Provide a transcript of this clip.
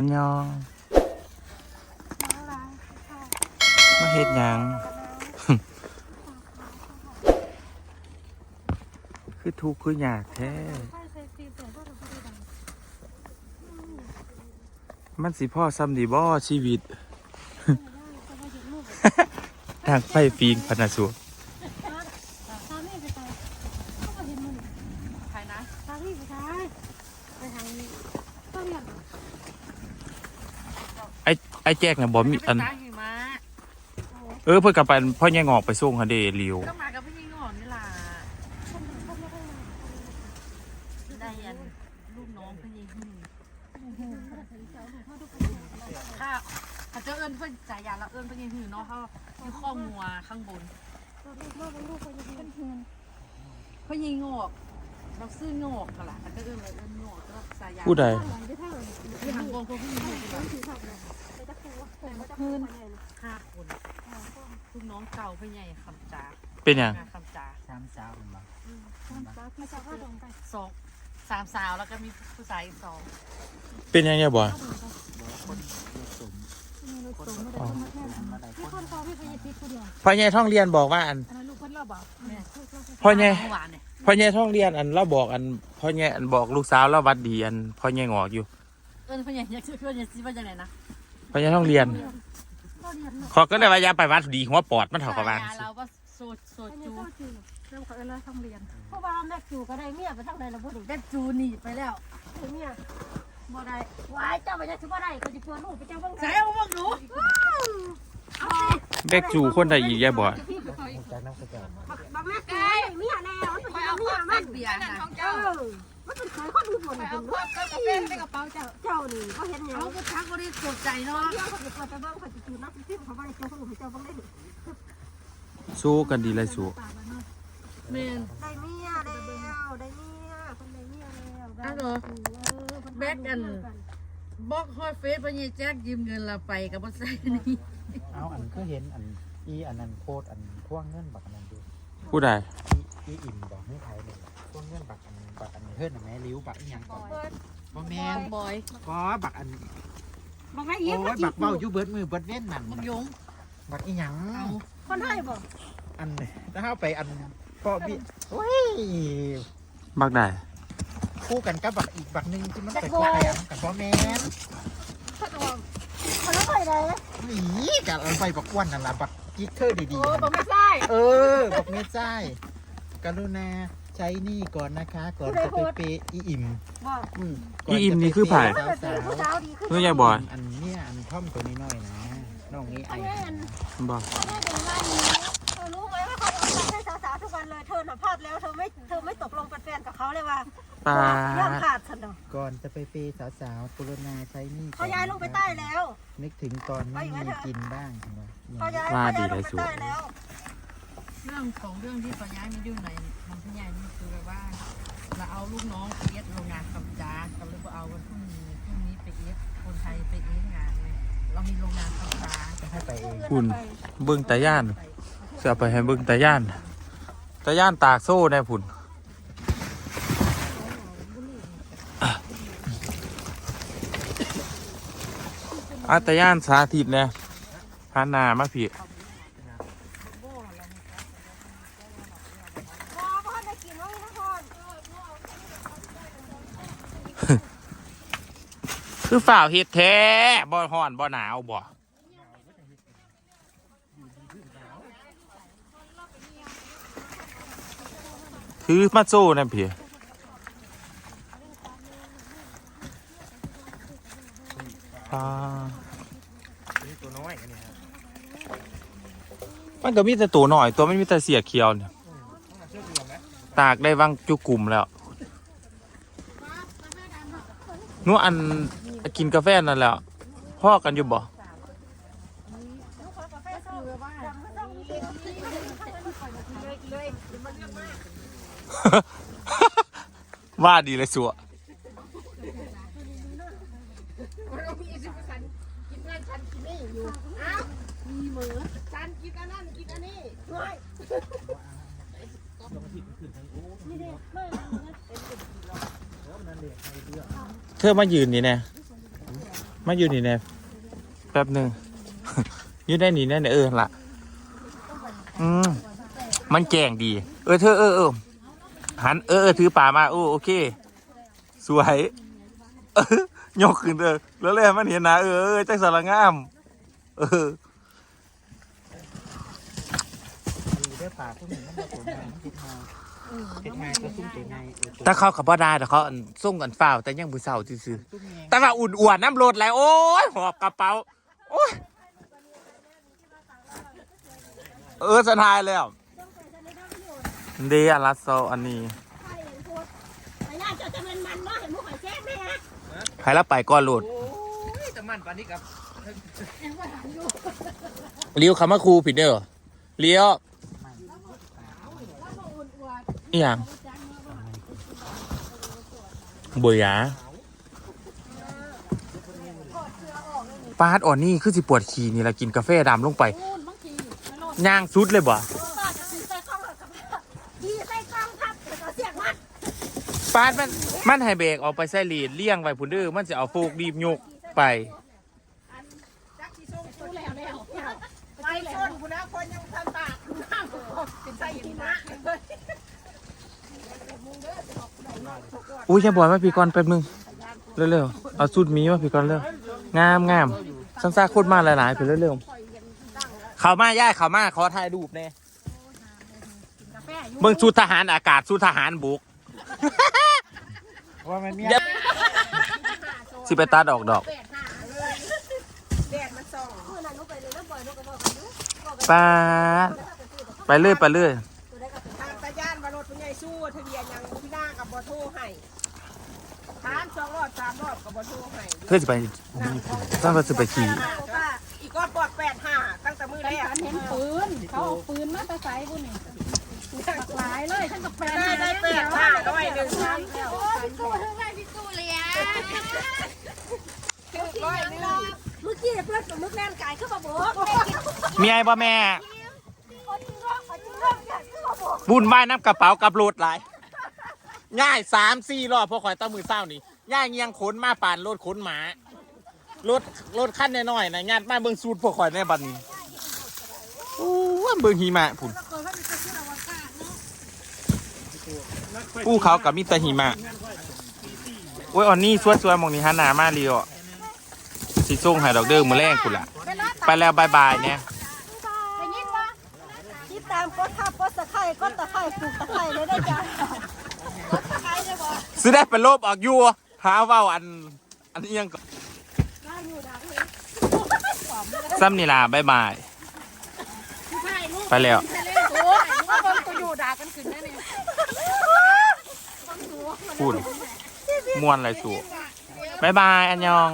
อันยองมาเฮ็ดหยัง คือทุกข์คืออยากแท้ มันสิพ่อซ้ำดีบ่ชีวิต ทางไฟฟีงพนาสู ใครนะ ไอ้ไอ้แจ๊กน่ะบ่มีอันเป็นสาหิมะเออเพิ่นกลับไปพ่อแย่งอกไปส่งเขาเดหลิวก็มากับพี่ยิงหอนนี่ล่ะได้ยันลูกน้องพี่ยิงหืมถ้าถ้าเจอเอิญเพื่อนจ่ายยาแล้วเอิญพี่ยิงหืมเนาะเขาอยู่ข้องัวข้างบนพี่ยิงงอกเราซื้องอกกันล่ะแต่ก็เอิญเลยเอิญงอกแล้วจ่ายยาผู้ใดที่ทางกองพวกพี่ยิงหืม คืนห้าคนลูกน้องเก่าพี่ใหญ่คำจาเป็นหยังคำจาสามสาวผมบอกสองสามสาวแล้วก็มีผู้ชายอีกสองเป็นหยังไงบ่คนสมคนสมอะไรคนพ่อใหญ่ท่องเรียนบอกว่าอันเนี่ยพ่อใหญ่เมื่อวานเนี่ยพ่อใหญ่ท่องเรียนอันเราบอกอันพ่อใหญ่อันบอกลูกสาวเราวัดดีอันพ่อใหญ่งอกอยู่เอิญพ่อใหญ่อยากชื่อเพื่อนอยากซื้อว่าจะไหนนะ พ่อใหญ่ท่องเรียน ขอก็เลยว่าอย่าไปวัดดีหัวปอดมันเท่ากับว่าเราก็โซโซจูเพราะว่าแม่จูก็ได้เมียไปทั้งใดแล้วบ่ได้ได้จูหนีไปแล้วเมียบ่ได้วายเจ้าไปจะสิบ่ได้ก็สิเพื่อลูกไปเจ้าเบิ่งใส่เอาพวกหนูแบกจูคนใดอีกแย่บ่จากนักแสดงบักแม่ได้เมียแล้วมันเป็นเมียมันเบียร์นะ เออมันเป็นเคยคนอื่นบ่ได้เป็นว่าเจ้าเป็นกระเป๋าเจ้าเจ้านี่บ่เห็นหยังเขาก็ทักว่าได้สดใจเนาะเดี๋ยวเขาจะเปิดไปเบิ่งเขาจะจูนักซิมเขาบ่ได้จูเขาให้เจ้าเบิ่งได้สู้กันดีเลยสู้เมนได้เมียแล้วได้เมียคนได้เมียแล้วบล็อกฮอตเฟซพ่อใหญ่แจ็คยืมเงินเราไปกับบ่ใส่นี่เอาอันก็เห็นอันอีอันนั้นโคตรอันพ่วงเงินบักอันนั้นดูผู้ใดอี อีอิ่มบอกไม่ไทยเลยพ่วงเงินบักอันบักอันเฮิร์นแม่ริ้วบักอีหยังก่อนบ่แม่นบอยก็บักอันบักได้อีกโอ้ยบักเบ้าอยู่เบิดมือเบิดเว้นนั่นมึงยงบักอีหยังเอาคนให้บ่อันถ้าเข้าไปอันพ่อพี่โอ้ยบักได้คู่กันกับบักอีกบักหนึงที่มันไปคล้ายๆกันกับพ่อแม่นคนละไปได้นี่กับเอาไปบักอ้วนนั่นล่ะบักกิ๊กเกอร์ดีโอ้ๆบันั่กนไม่ใช่เออบอกเมจ้าย กรุณาใช้หนี่ก่อนนะคะ ก่อนจะไปเปย์อีอิ่มบ่อืมอีอิ่มนี่คือไผ่สาวสาวผู้สาวดีขึ้นเมื่อไงบ่อยอันเนี้ยอันท่อมตัวนี้น้อยนะน้องนี้ไอบ่แม่เป็นว่านี้เธอรู้ไหมว่าเขาเอาใจให้สาวๆทุกวันเลย เธอหน่ะพลาดแล้ว เธอไม่ เธอไม่ตกลงเป็นแฟนกับเขาเลยว่าปลาย่อมขาดฉันเนาะก่อนจะไปเปย์สาวสาวๆกรุณาใช้หนี่ก่อนเขาย้ายลงไปใต้แล้ว นึกถึงตอนไม่มีกินบ้างเห็นไหมเขาย้ายเขาย้ายลงไปใต้แล้ว เรื่องของเรื่องที่ปย้ายมาอยู่ในทางพี่ใหญ่นี่คือแบบว่าเราเอาลูกน้องไปเอฟโรงงานคำจาเราเลยบอกเอาวันพรุ่งนี้พรุ่งนี้ไปเอฟคนไทยไปเอฟงานเลยเรามีโรงงานคำจาจะให้ไปเองคุณเบิ่งตาย่านเสือไปให้เบิ่งตาย่านตาย่านตากโซ่แน่พุ่นอาตาย่านสาธิตแน่พานามาพี่ พ่อพ่อได้กินว่านะพ่อ คือฝ่าวเฮ็ดแท้บ่ฮ้อนบ่หนาวบ่คือมาโซ่นั่นพี่อ่าตัวน้อยอันนี้ครับมันก็มีแต่ตัวหน่อย ตัวไม่มีแต่เสียเขียวเนี่ยตากได้วังจุกลุ่มแล้วนู้อัน กินกาแฟนั่นแหล้วพ่อกันอยู่บ่ว่าดีเลยสัวเธอมายืนนี่แน่ มาอยู่นี่แน่แป๊บหนึ่ง อยู่ได้นี่แน่เออละอืมมันแกงดี เออเธอเออเออหันเออเออถือป่ามาโอ้โอเค สวยเออยกขึ้นเออแล้วเลยให้มันเห็นนะเออเออจังสารงาม เออดีได้ป่าพวกนี้มันมาผลงานมันติดมา ติดมาก็ซุ่มติดในเออตัวถ้าเขาขับบ่ได้แต่เขาอั่นส่งกันฝ้าวแต่ยังบุเศร้าซื่อซุ่มแยงๆแต่ว่าอุ่นอ้วนน้ำรถแล้วโอ้ยหอบกระเป๋าโอ้ยเออสนายแล้วเดียรัสโซอันนี้ใช่เห็นพูดแต่ย่าจะจะเป็นมันเนาะเห็นมุกหอยแซ่บไหมฮะให้เราไปก่อนโหลดโอ้ยแต่มันปานนี้กับเลี้ยวคำว่าครูผิดเด้อเลี้ยว อีหยังบุยาปาดอ่อนนี่คือสิปวดขี่นี่ละกินกาแฟดำลงไปย่างสุดเลยบ่ปาดมันมันให้เบรกออกไปใส่ลีดเลี่ยงไว้พุ่นเด้อมันจะเอาโฟกรีบยกไปไปแล้วคุณนะคนยังทำปากน้ำเป็นใส่หิมะ อุ้ยอย่าบ่อยมาพี่ก่อนแป๊บนึงเร็วๆเอาสุดหมีมาพี่ก่อนเร็วงามงามซันซ่าโคตรมาหลายๆไปเร็วๆเขามาย่ายเขามาขอถ่ายรูปแน่กาแฟอยู่เบิ่งชุดทหารอากาศชุดทหารบุกว่ามันมีอย่าสิไปตัดออกดอกแปดห้าเลยแดดมันส่องเมื่อนั้นนุไปเลยแล้วปล่อยนุก็บอกกันดูบอกกันปาดไปเรื่อยไปเรื่อย เพื่อจะไปต้องไปสิไปขี่ว่าอีกก้อนปอดแปดห้าตั้งแต่มือแรกฉันเห็นปืน เขาเอาปืนมาตะไซบุญนี่หลายเลยฉันกับแฟนได้ได้แปดห้าร้อยหนึ่งครั้งโอ้พี่ตู้ทำไมพี่ตู้เลยอะร้อยหนึ่งเมื่อกี้เพื่อนกับมึกแล่นไก่ขึ้นมาบอกมีไอ้บ่แม่คนจริงร้องคนจริงร้องอยากขึ้นมาบอกบุญว่ายน้ำกระเป๋ากับรถหลายง่ายสามสี่รอบพอคอยตั้มือเศร้านี่ ย่ายเงียงขนมาป่านรถขนหมารถรถขั้นน้อยๆนะญาติมาเบิ่งสูตรพวกข่อยในบัดนี้โอ้ยเบิ่งหิมะพุ่นภูเขากับมีแต่หิมะโอ้ยอ่อนนี่สวยๆหมองนี้ฮะหนามาเรียวสิส่งให้ดอกเด้อมื้อแรงพุ่นล่ะ ไปแล้วบายบายเนี่ยไปยินปะติดตามกดทับกดตะไคร่กดตะไคร่ปลูกตะไคร่เลยได้จ้ะกดตะไคร่ได้บ่สิได้เป็นโลบออกอยู่ หาเว่าอัน อันนี้ยังก่อนซ้ำนี่ล่ะบายบาย ไปแล้วโอ้ว่าเบิ่งกูอยู่ด่ากันขึ้นแน่นี่พูดมวนอะไรสูบบายบาย อันยอง